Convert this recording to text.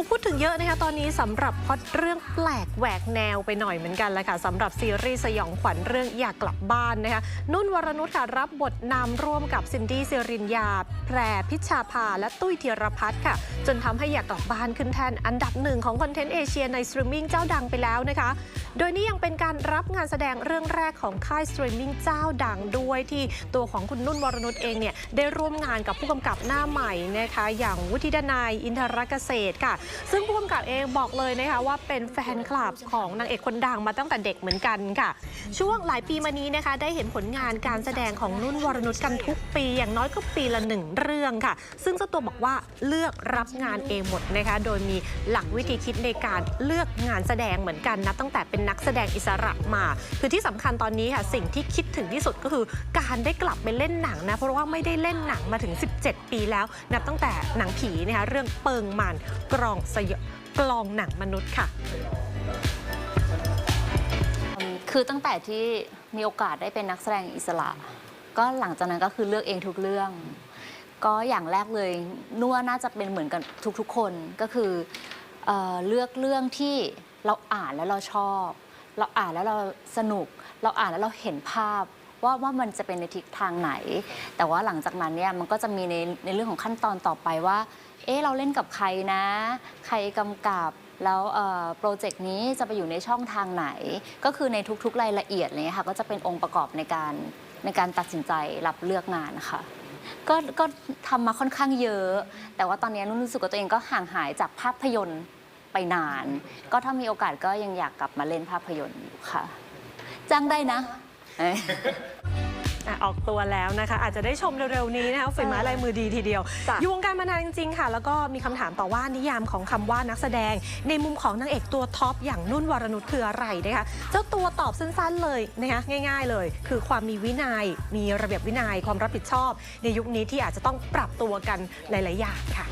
ถูกพู ดถึงเยอะนะคะตอนนี้สำหรับพอดเรื่องแปลกแหวกแนวไปหน่อยเหมือนกันแหละค่ะสำหรับซีรีส์สยองขวัญเรื่องอยากกลับบ้านนะคะนุ่นวรนุชค่ะรับบทนำร่วมกับซินดี้สิรินยา แพรพิชชาภา และตุ้ยธีรพัฒน์ค่ะ จนทำให้อยากกลับบ้านขึ้นแทนอันดับหนึ่งของคอนเทนต์เอเชียในสตรีมมิ่งเจ้าดังไปแล้วนะคะ โดยนี่ยังเป็นการรับงานแสดงเรื่องแรกของค่ายสตรีมมิ่งเจ้าดังด้วยที่ตัวของคุณนุ่นวรนุชเองเนี่ยได้ร่วมงานกับผู้กำกับหน้าใหม่นะคะอย่างวุฒิดนายอินทรเกษตรค่ะซึ่งผู้กำกับเองบอกเลยนะคะว่าเป็นแฟนคลับของนางเอกคนดังมาตั้งแต่เด็กเหมือนกันค่ะ ช่วงหลายปีมานี้นะคะได้เห็นผลงานการแสดงของนุ่นวรนุชกันทุกปี อย่างน้อยก็ปีละหนึ่งเรื่องค่ะ ซึ่งเจ้าตัวบอกว่าเลือกรับงานเองหมดนะคะโดยมีหลักวิธีคิดในการเลือกงานแสดงเหมือนกันนะตั้งแต่เป็นนักแสดงอิสระมา คือที่สำคัญตอนนี้ค่ะสิ่งที่คิดถึงที่สุดก็คือ การได้กลับไปเล่นหนังนะเพราะว่าไม่ได้เล่นหนังมาถึง 17 ปีแล้วนับตั้งแต่หนังผีนะคะเรื่องเปิงมานกรองสยกลองหนังมนุษย์ค่ะ คือตั้งแต่ที่มีโอกาสได้เป็นนักแสดงอิสระ ก็หลังจากนั้นก็คือเลือกเองทุกเรื่อง ก็อย่างแรกเลยนัวน่าจะเป็นเหมือนกันทุกๆ คนก็คือเออเลือกเรื่องที่เราอ่านแล้วเราชอบ เราอ่านแล้วเราสนุก เราอ่านแล้วเราเห็นภาพ ว่าว่ามันจะเป็นในทิศทางไหน แต่ว่าหลังจากนั้นเนี่ยมันก็จะมีในในเรื่องของขั้นตอนต่อไปว่า เอ๊ะเราเล่นกับใครนะ ใครกำกับแล้วเออโปรเจกต์นี้จะไปอยู่ในช่องทางไหน ก็คือในทุกๆรายละเอียดอะไรเลยค่ะก็จะเป็นองค์ประกอบในการในการตัดสินใจรับเลือกงานนะคะก็ก็ทำมาค่อนข้างเยอะ แต่ว่าตอนนี้นุ่นรู้สึกว่าตัวเองก็ห่างหายจากภาพยนตร์ไปนาน ก็ถ้ามีโอกาสก็ยังอยากกลับมาเล่นภาพยนตร์อยู่ค่ะ จ้างได้นะ อะออกตัวแล้วนะคะ อาจจะได้ชมเร็วๆนี้นะคะฝีไม้ลายมือดีทีเดียวจ้ะ อยู่วงการมานานจริงๆค่ะ แล้วก็มีคำถามต่อว่านิยามของคำว่านักแสดง ในมุมของนางเอกตัวท็อปอย่างนุ่นวรนุชคืออะไรนะคะเจ้าตัวตอบสั้นๆเลยนะคะง่าย ๆเลย คือความมีวินยัย มีระเบียบวินัยความรับผิดชอบ ในยุคนี้ที่อาจจะต้องปรับตัวกันหลายๆอย่างค่ะ